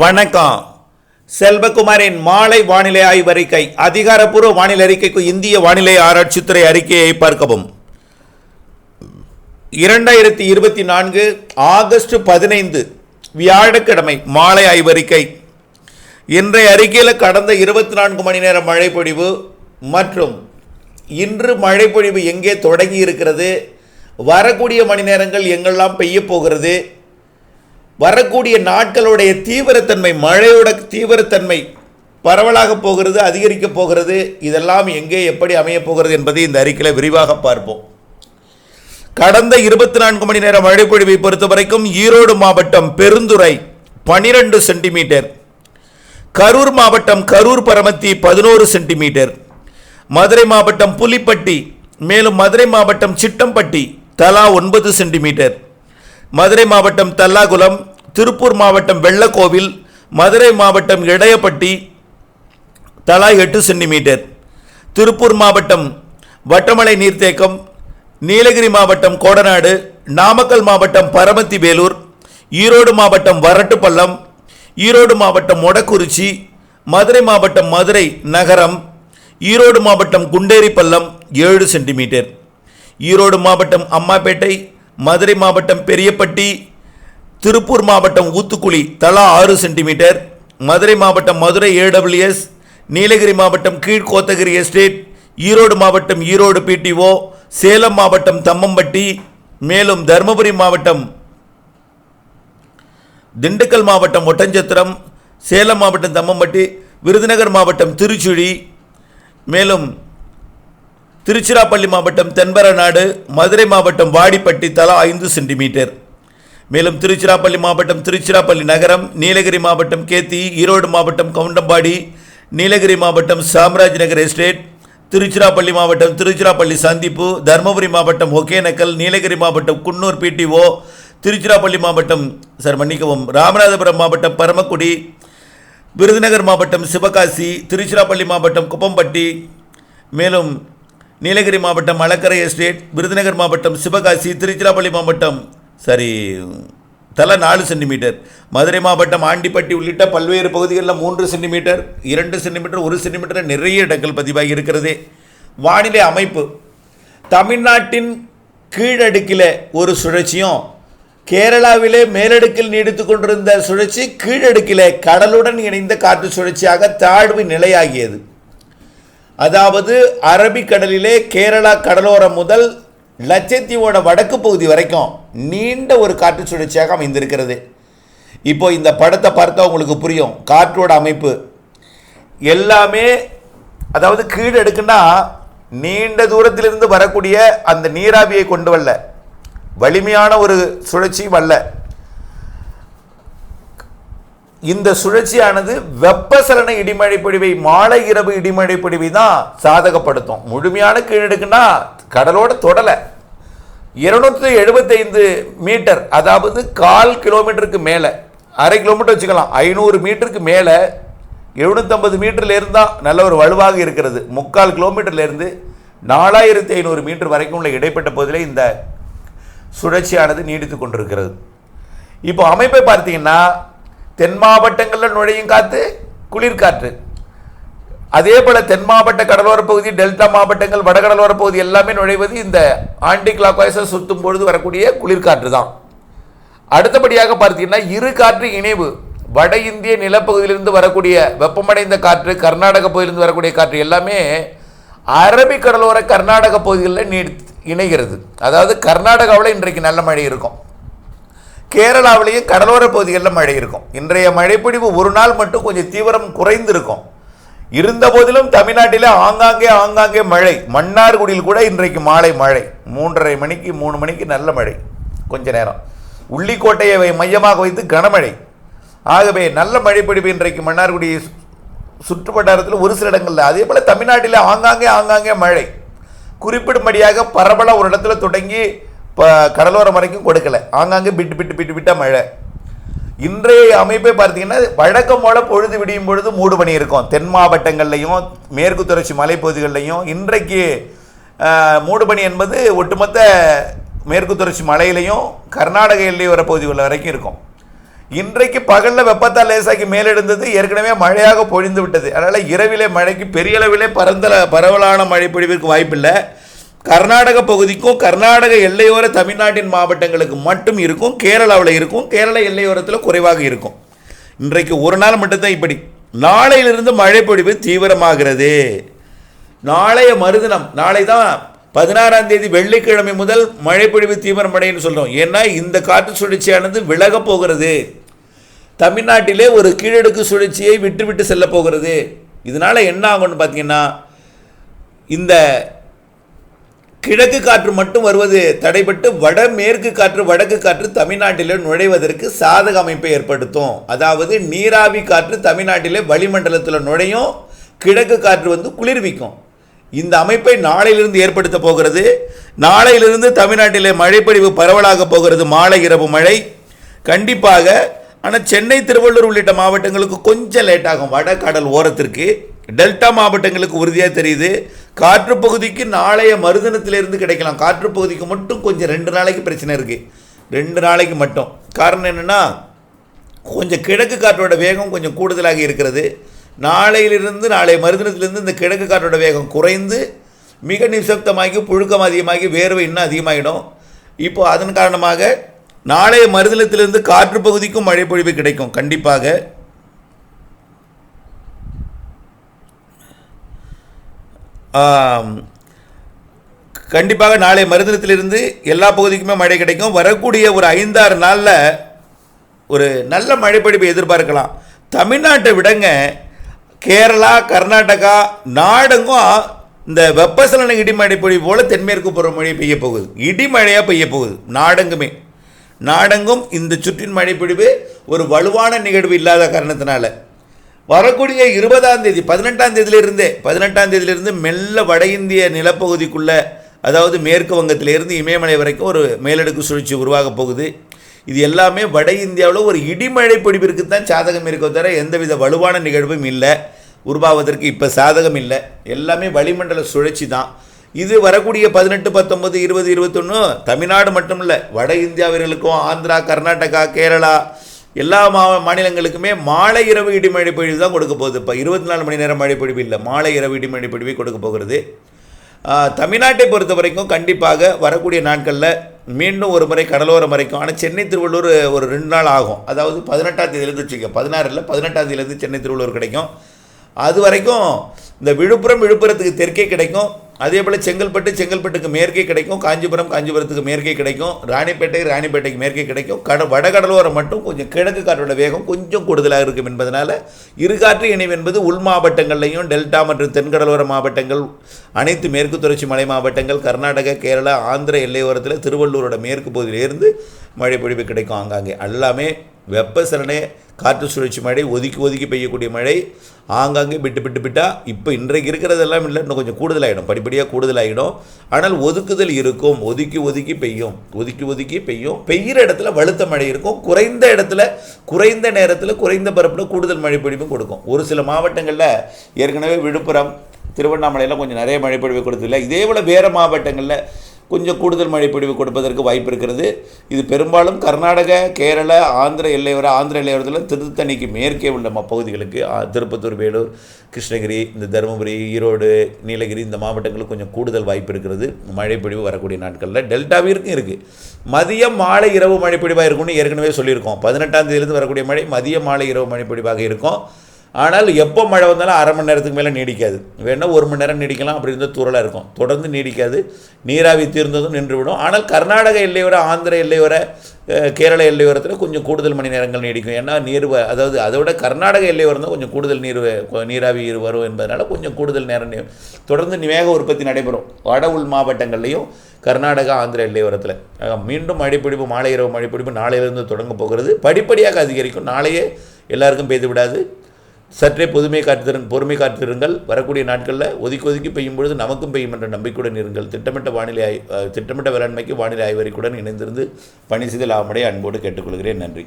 வணக்கம். செல்வகுமாரின் மாலை வானிலை ஆய்வறிக்கை அதிகாரப்பூர்வ வானிலை அறிக்கைக்கு இந்திய வானிலை ஆராய்ச்சித்துறை அறிக்கையை பார்க்கவும். இரண்டாயிரத்தி இருபத்தி நான்கு ஆகஸ்ட் பதினைந்து வியாழக்கிழமை மாலை ஆய்வறிக்கை. இன்றைய அறிக்கையில் கடந்த இருபத்தி நான்கு மணி நேர மழைப்பொழிவு மற்றும் இன்று மழைப்பொழிவு எங்கே தொடங்கி இருக்கிறது வரக்கூடிய மணி நேரங்கள் எங்கெல்லாம் பெய்ய போகிறது வரக்கூடிய நாட்களுடைய தீவிரத்தன்மை மழையோட தீவிரத்தன்மை பரவலாக போகிறது அதிகரிக்க போகிறது. இதெல்லாம் எங்கே எப்படி அமையப் போகிறது என்பதை இந்த அறிக்கையில் விரிவாக பார்ப்போம். கடந்த இருபத்தி நான்கு மணி நேர மழைப்பொழிவை பொறுத்த வரைக்கும் ஈரோடு மாவட்டம் பெருந்துறை பனிரெண்டு சென்டிமீட்டர் கரூர் மாவட்டம் கரூர் பரமத்தி பதினோரு சென்டிமீட்டர் மதுரை மாவட்டம் புலிப்பட்டி மேலும் மதுரை மாவட்டம் சிட்டம்பட்டி தலா ஒன்பது சென்டிமீட்டர் மதுரை மாவட்டம் தல்லாகுளம் திருப்பூர் மாவட்டம் வெள்ளக்கோவில் மதுரை மாவட்டம் இடையப்பட்டி தலா எட்டு சென்டிமீட்டர். திருப்பூர் மாவட்டம் வட்டமலை நீர்த்தேக்கம் நீலகிரி மாவட்டம் கோடநாடு நாமக்கல் மாவட்டம் பரமத்தி வேலூர் ஈரோடு மாவட்டம் வரட்டுப்பள்ளம் ஈரோடு மாவட்டம் மொடக்குறிச்சி மதுரை மாவட்டம் மதுரை நகரம் ஈரோடு மாவட்டம் குண்டேரிப்பள்ளம் ஏழு சென்டிமீட்டர். ஈரோடு மாவட்டம் அம்மாப்பேட்டை மதுரை மாவட்டம் பெரியப்பட்டி திருப்பூர் மாவட்டம் ஊத்துக்குளி தலா ஆறு சென்டிமீட்டர். மதுரை மாவட்டம் மதுரை ஏடபிள்யூஎஸ் நீலகிரி மாவட்டம் கீழ்கோத்தகிரி எஸ்டேட் ஈரோடு மாவட்டம் ஈரோடு பிடிஓ சேலம் மாவட்டம் தம்மம்பட்டி மேலும் தருமபுரி மாவட்டம் திண்டுக்கல் மாவட்டம் ஒட்டஞ்சத்திரம் சேலம் மாவட்டம் தம்மம்பட்டி விருதுநகர் மாவட்டம் திருச்சுழி மேலும் திருச்சிராப்பள்ளி மாவட்டம் தென்பரநாடு மதுரை மாவட்டம் வாடிப்பட்டி தலா ஐந்து சென்டிமீட்டர். மேலும் திருச்சிராப்பள்ளி மாவட்டம் திருச்சிராப்பள்ளி நகரம் நீலகிரி மாவட்டம் கேத்தி ஈரோடு மாவட்டம் கவுண்டம்பாடி நீலகிரி மாவட்டம் சாம்ராஜ் நகர் எஸ்டேட் திருச்சிராப்பள்ளி மாவட்டம் திருச்சிராப்பள்ளி சந்திப்பு தருமபுரி மாவட்டம் ஒகேனக்கல் நீலகிரி மாவட்டம் குன்னூர் பிடிஓ திருச்சிராப்பள்ளி மாவட்டம் சார் மன்னிக்கவும் ராமநாதபுரம் மாவட்டம் பரமக்குடி விருதுநகர் மாவட்டம் சிவகாசி திருச்சிராப்பள்ளி மாவட்டம் குப்பம்பட்டி மேலும் நீலகிரி மாவட்டம் மலக்கரை எஸ்டேட் விருதுநகர் மாவட்டம் சிவகாசி திருச்சிராப்பள்ளி மாவட்டம் சரி தலை நாலு சென்டிமீட்டர். மதுரை மாவட்டம் ஆண்டிப்பட்டி உள்ளிட்ட பல்வேறு பகுதிகளில் மூன்று சென்டிமீட்டர் இரண்டு சென்டிமீட்டர் ஒரு சென்டிமீட்டர் நிறைய இடங்கள் பதிவாகி இருக்கிறது. வானிலை அமைப்பு. தமிழ்நாட்டின் கீழடுக்கில் ஒரு சுழற்சியும் கேரளாவிலே மேலடுக்கில் நீடித்து கொண்டிருந்த சுழற்சி கீழடுக்கிலே கடலுடன் இணைந்த காற்று சுழற்சியாக தாழ்வு நிலையாகியது. அதாவது அரபிக்கடலிலே கேரளா கடலோரம் முதல் லட்சத்தீவோட வடக்கு பகுதி வரைக்கும் நீண்ட ஒரு காற்று சுழற்சியாக அமைந்திருக்கிறது. இப்போ இந்த படத்தை பார்த்தா உங்களுக்கு புரியும். காற்றோட அமைப்பு. எல்லாமே அதாவது கீழே எடுக்குன்னா நீண்ட தூரத்திலிருந்து வரக்கூடிய அந்த நீராவியை கொண்டு வரல. வலிமையான ஒரு சுழற்சியும் அல்ல. இந்த சுழற்சியானது வெப்பசலன இடிமழை பொழிவை மாலை இரவு இடிமழை பொழிவை தான் சாதகப்படுத்தும். முழுமையான கீழடுக்குன்னா கடலோட தொடலை. இருநூற்றி எழுபத்தைந்து மீட்டர் அதாவது கால் கிலோமீட்டருக்கு மேலே அரை கிலோமீட்டர் வச்சுக்கலாம் ஐநூறு மீட்டருக்கு மேலே எழுநூற்றம்பது மீட்டரில் இருந்தால் நல்ல ஒரு வலுவாக இருக்கிறது. முக்கால் கிலோமீட்டர்லேருந்து நாலாயிரத்தி ஐநூறு மீட்டர் வரைக்கும் உள்ள இடைப்பட்ட பகுதியில் இந்த சுழற்சியானது நீடித்து கொண்டிருக்கிறது. இப்போ அமைப்பை பார்த்தீங்கன்னா தென் மாவட்டங்களில் நுழையும் காற்று குளிர்காற்று. அதே போல தென் மாவட்ட கடலோர பகுதி டெல்டா மாவட்டங்கள் வடகடலோர பகுதி எல்லாமே நுழைவது இந்த ஆண்டி கிளாக் சுற்றும் பொழுது வரக்கூடிய குளிர்காற்று தான். அடுத்தபடியாக பார்த்தீங்கன்னா இரு காற்று இணைவு வட இந்திய நிலப்பகுதியிலிருந்து வரக்கூடிய வெப்பமடைந்த காற்று கர்நாடக பகுதியிலிருந்து வரக்கூடிய காற்று எல்லாமே அரபிக் கடலோர கர்நாடக பகுதிகளில் நீடி இணைகிறது. அதாவது கர்நாடகாவில் இன்றைக்கு நல்ல மழை இருக்கும். கேரளாவிலேயும் கடலோர பகுதிகளில் மழை இருக்கும். இன்றைய மழைப்பிடிவு ஒரு நாள் மட்டும் கொஞ்சம் தீவிரம் குறைந்திருக்கும். இருந்த போதிலும் தமிழ்நாட்டில் ஆங்காங்கே ஆங்காங்கே மழை. மன்னார்குடியில் கூட இன்றைக்கு மாலை மழை. மூன்றரை மணிக்கு மூணு மணிக்கு நல்ல மழை. கொஞ்ச நேரம். உள்ளிக்கோட்டையை மையமாக வைத்து கனமழை. ஆகவே நல்ல மழை பிடிப்பு இன்றைக்கு மன்னார்குடி சுற்றுவட்டாரத்தில் ஒரு சில இடங்களில். அதே போல் தமிழ்நாட்டில் ஆங்காங்கே ஆங்காங்கே மழை. குறிப்பிடும்படியாக பரவலாக ஒரு இடத்துல தொடங்கி இப்போ கடலோரம் வரைக்கும் கொடுக்கலை. ஆங்காங்கே பிட்டு பிட்டு பிட்டு விட்டால் மழை. இன்றைய அமைப்பை பார்த்தீங்கன்னா வழக்கம் போல பொழுது விடியும் பொழுது மூடு பனி இருக்கும். தென் மாவட்டங்கள்லையும் மேற்கு தொடர்ச்சி மலைப்பகுதிகளிலையும் இன்றைக்கு மூடு பனி என்பது ஒட்டுமொத்த மேற்கு தொடர்ச்சி மலையிலையும் கர்நாடக எல்லையோர வர பகுதிகள் வரைக்கும் இருக்கும். இன்றைக்கு பகலில் வெப்பத்தால் லேசாக்கி மேலெழுந்தது ஏற்கனவே மழையாக பொழிந்து விட்டது. அதனால் இரவிலே மழைக்கு பெரிய அளவிலே பரந்தல பரவலான மழை பொழிவிற்கு வாய்ப்பில்லை. கர்நாடக பகுதிக்கும் கர்நாடக எல்லையோர தமிழ்நாட்டின் மாவட்டங்களுக்கு மட்டும் இருக்கும் கேரளாவில் இருக்கும் கேரள எல்லையோரத்தில் குறைவாக இருக்கும். இன்றைக்கு ஒரு நாள் மட்டும்தான் இப்படி. நாளையிலிருந்து மழை பொழிவு தீவிரமாகிறது. நாளைய மறுதினம் நாளை தான் பதினாறாம் தேதி வெள்ளிக்கிழமை முதல் மழைப்பொழிவு தீவிரமடைன்னு சொல்கிறோம் ஏன்னா இந்த காற்று சுழற்சியானது விலகப் போகிறது. தமிழ்நாட்டிலே ஒரு கீழடுக்கு சுழற்சியை விட்டு விட்டு செல்ல போகிறது. இதனால் என்ன ஆகும்னு பார்த்தீங்கன்னா இந்த கிழக்கு காற்று மட்டும் வருவது தடைபட்டு வடமேற்கு காற்று வடக்கு காற்று தமிழ்நாட்டிலே நுழைவதற்கு சாதக அமைப்பை ஏற்படுத்தும். அதாவது நீராவி காற்று தமிழ்நாட்டிலே வளிமண்டலத்தில் நுழையும் கிழக்கு காற்று வந்து குளிர்விக்கும். இந்த அமைப்பை நாளையிலிருந்து ஏற்படுத்த போகிறது. நாளையிலிருந்து தமிழ்நாட்டிலே மழைப்பொழிவு பரவலாக போகிறது. மாலை இரவு மழை. கண்டிப்பாக ஆனால் சென்னை திருவள்ளூர் உள்ளிட்ட மாவட்டங்களுக்கு கொஞ்சம் லேட்டாகும். வட கடல் ஓரத்திற்கு. டெல்டா மாவட்டங்களுக்கு உறுதியாக தெரியுது. காற்று பகுதிக்கு நாளைய மறுதினத்திலிருந்து கிடைக்கலாம். காற்று பகுதிக்கு மட்டும் கொஞ்சம் ரெண்டு நாளைக்கு பிரச்சனை இருக்குது ரெண்டு நாளைக்கு மட்டும். காரணம் என்னென்னா கொஞ்சம் கிழக்கு காற்றோட வேகம் கொஞ்சம் கூடுதலாக இருக்கிறது. நாளையிலிருந்து நாளை மறுதினத்திலிருந்து இந்த கிழக்கு காற்றோட வேகம் குறைந்து மிக நிசப்தமாகி புழுக்கம் அதிகமாகி வேர்வை இன்னும் அதிகமாகிடும் இப்போது அதன் காரணமாக நாளைய மறுதினத்திலிருந்து காற்று பகுதிக்கும் மழை பொழிவு கிடைக்கும். கண்டிப்பாக கண்டிப்பாக நாளை மறுதினத்திலிருந்து எல்லா பகுதிக்குமே மழை கிடைக்கும். வரக்கூடிய ஒரு ஐந்தாறு நாளில் ஒரு நல்ல மழைப்பொழிவை எதிர்பார்க்கலாம். தமிழ்நாட்டை விடங்க கேரளா கர்நாடகா நாடெங்கும் இந்த வெப்பசலன இடிமழை பொழிவு போல் தென்மேற்கு புற மழை பெய்ய போகுது. இடிமழையாக பெய்ய போகுது. நாடெங்குமே. நாடெங்கும் இந்த சுற்றின் மழைப்பொழிவு ஒரு வலுவான நிகழ்வு இல்லாத காரணத்தினால. வரக்கூடிய இருபதாம் தேதி பதினெட்டாம் தேதியிலிருந்தே பதினெட்டாம் தேதியிலிருந்து மெல்ல வட இந்திய நிலப்பகுதிக்குள்ளே அதாவது மேற்கு வங்கத்திலிருந்து இமயமலை வரைக்கும் ஒரு மேலடுக்கு சுழற்சி உருவாக போகுது. இது எல்லாமே வட இந்தியாவில் ஒரு இடிமழை பிடிப்பிற்கு தான் சாதகம் இருக்கோ தவிர எந்தவித வலுவான நிகழ்வும் இல்லை. உருவாவதற்கு இப்போ சாதகம் இல்லை. எல்லாமே வளிமண்டல சுழற்சி தான். இது வரக்கூடிய பதினெட்டு பத்தொம்பது இருபது இருபத்தொன்று தமிழ்நாடு மட்டும் இல்லை வட இந்தியாவினர்களுக்கும் ஆந்திரா கர்நாடகா கேரளா எல்லா மா மாநிலங்களுக்குமே மாலை இரவு இடிமழை பொழிவு தான் கொடுக்க போகுது. இப்போ இருபத்தி நாலு மணி நேரம் மழை பொழிவு இல்லை. மாலை இரவு இடிமழை பொழிவை கொடுக்க போகிறது. தமிழ்நாட்டை பொறுத்த வரைக்கும் கண்டிப்பாக வரக்கூடிய நாட்களில் மீண்டும் ஒரு முறை கடலோரம் வரைக்கும் ஆனால் சென்னை திருவள்ளூர் ஒரு ரெண்டு நாள் ஆகும். அதாவது பதினெட்டாம் தேதியிலேருந்து வச்சுக்க பதினாறில் பதினெட்டாம் தேதியிலேருந்து சென்னை திருவள்ளூர் கிடைக்கும். அது வரைக்கும் இந்த விழுப்புரம் விழுப்புரத்துக்கு தெற்கே கிடைக்கும். அதே போல் செங்கல்பட்டு செங்கல்பட்டுக்கு மேற்கே கிடைக்கும் காஞ்சிபுரம் காஞ்சிபுரத்துக்கு மேற்கே கிடைக்கும் ராணிப்பேட்டை ராணிப்பேட்டைக்கு மேற்கே கிடைக்கும். கட வடகடலோரம் மட்டும் கொஞ்சம் கிழக்கு காற்றோட வேகம் கொஞ்சம் கூடுதலாக இருக்கும் என்பதனால் இருகாற்று இணைவு என்பது உள் மாவட்டங்கள்லையும் டெல்டா மற்றும் தென்கடலோர மாவட்டங்கள் அனைத்து மேற்கு தொடர்ச்சி மலை மாவட்டங்கள் கர்நாடகா கேரளா ஆந்திர எல்லையோரத்தில் திருவள்ளூரோட மேற்கு பகுதியிலிருந்து மழை பொழிவு கிடைக்கும் ஆங்காங்கே. எல்லாமே வெப்பசலனை காற்று சுழற்சி மழை ஒதுக்கி ஒதுக்கி பெய்யக்கூடிய மழை ஆங்காங்கே விட்டு விட்டு விட்டா இப்போ இன்றைக்கு இருக்கிறதெல்லாம் இல்லை இன்னும் கொஞ்சம் கூடுதலாகிடும் படிப்படியாக கூடுதலாகிடும் ஆனால் ஒதுக்குதல் இருக்கும் ஒதுக்கி ஒதுக்கி பெய்யும் ஒதுக்கி ஒதுக்கி பெய்யும். பெய்கிற இடத்துல வலுத்த மழை இருக்கும் குறைந்த இடத்துல குறைந்த நேரத்தில் குறைந்த பரப்பில் கூடுதல் மழை பொழிவும் கொடுக்கும். ஒரு சில மாவட்டங்களில் ஏற்கனவே விழுப்புரம் திருவண்ணாமலையெல்லாம் கொஞ்சம் நிறைய மழைப்பொழிவு கொடுத்துல இதே போல் வேறு மாவட்டங்களில் கொஞ்சம் கூடுதல் மழைப்பொழிவு கொடுப்பதற்கு வாய்ப்பு இருக்கிறது. இது பெரும்பாலும் கர்நாடக கேரள ஆந்திர எல்லையோர ஆந்திர எல்லையோரத்தில் திருத்தணிக்கு மேற்கே உள்ள பகுதிகளுக்கு திருப்பத்தூர் வேலூர் கிருஷ்ணகிரி இந்த தருமபுரி ஈரோடு நீலகிரி இந்த மாவட்டங்களுக்கு கொஞ்சம் கூடுதல் வாய்ப்பு இருக்கிறது. மழைப்பொழிவு வரக்கூடிய நாட்களில் டெல்டாவிற்கும் இருக்குது மதியம் மாலை இரவு மழைப்பொழிவாக இருக்கும்னு ஏற்கனவே சொல்லியிருக்கோம். பதினெட்டாம் தேதியிலிருந்து வரக்கூடிய மழை மதியம் மாலை இரவு மழைப்பொழிவாக இருக்கும். ஆனால் எப்போ மழை வந்தாலும் அரை மணி நேரத்துக்கு மேலே நீடிக்காது. வேணால் ஒரு மணி நேரம் நீடிக்கலாம் அப்படி இருந்தால் துறலாக இருக்கும். தொடர்ந்து நீடிக்காது. நீராவி தீர்ந்ததும் நின்றுவிடும். ஆனால் கர்நாடக எல்லையோர ஆந்திர எல்லையோர கேரள எல்லையோரத்தில் கொஞ்சம் கூடுதல் மணி நேரங்கள் நீடிக்கும். ஏன்னா நீர் வ- அதாவது அதை விட கர்நாடக எல்லையோரம் தான் கொஞ்சம் கூடுதல் நீர் நீராவி வரும் என்பதனால கொஞ்சம் கூடுதல் நேரம் நீ- தொடர்ந்து வேக உற்பத்தி நடைபெறும். வட உள் மாவட்டங்கள்லையும் கர்நாடகா ஆந்திர எல்லையோரத்தில் மீண்டும் மழைப்பிடிப்பு மாலை இரவு மழைப்பிடிப்பு நாளையிலிருந்து தொடங்க போகிறது. படிப்படியாக அதிகரிக்கும். நாளையே எல்லாருக்கும் பெய்து விடாது. சற்றே பொதுமை காத்திருங்க பொறுமை காத்திருங்கள் வரக்கூடிய நாட்களில் ஒதுக்கி ஒதுக்கி பெய்யும் பொழுது நமக்கும் பெய்யும் என்ற நம்பிக்கையுடன் இருங்கள். திட்டமிட்ட வானிலை ஆய் திட்டமிட்ட வேளாண்மைக்கு வானிலை ஆய்வறிக்குடன் இணைந்திருந்து பணி செய்தல் லாபமடைய அன்போடு கேட்டுக்கொள்கிறேன். நன்றி.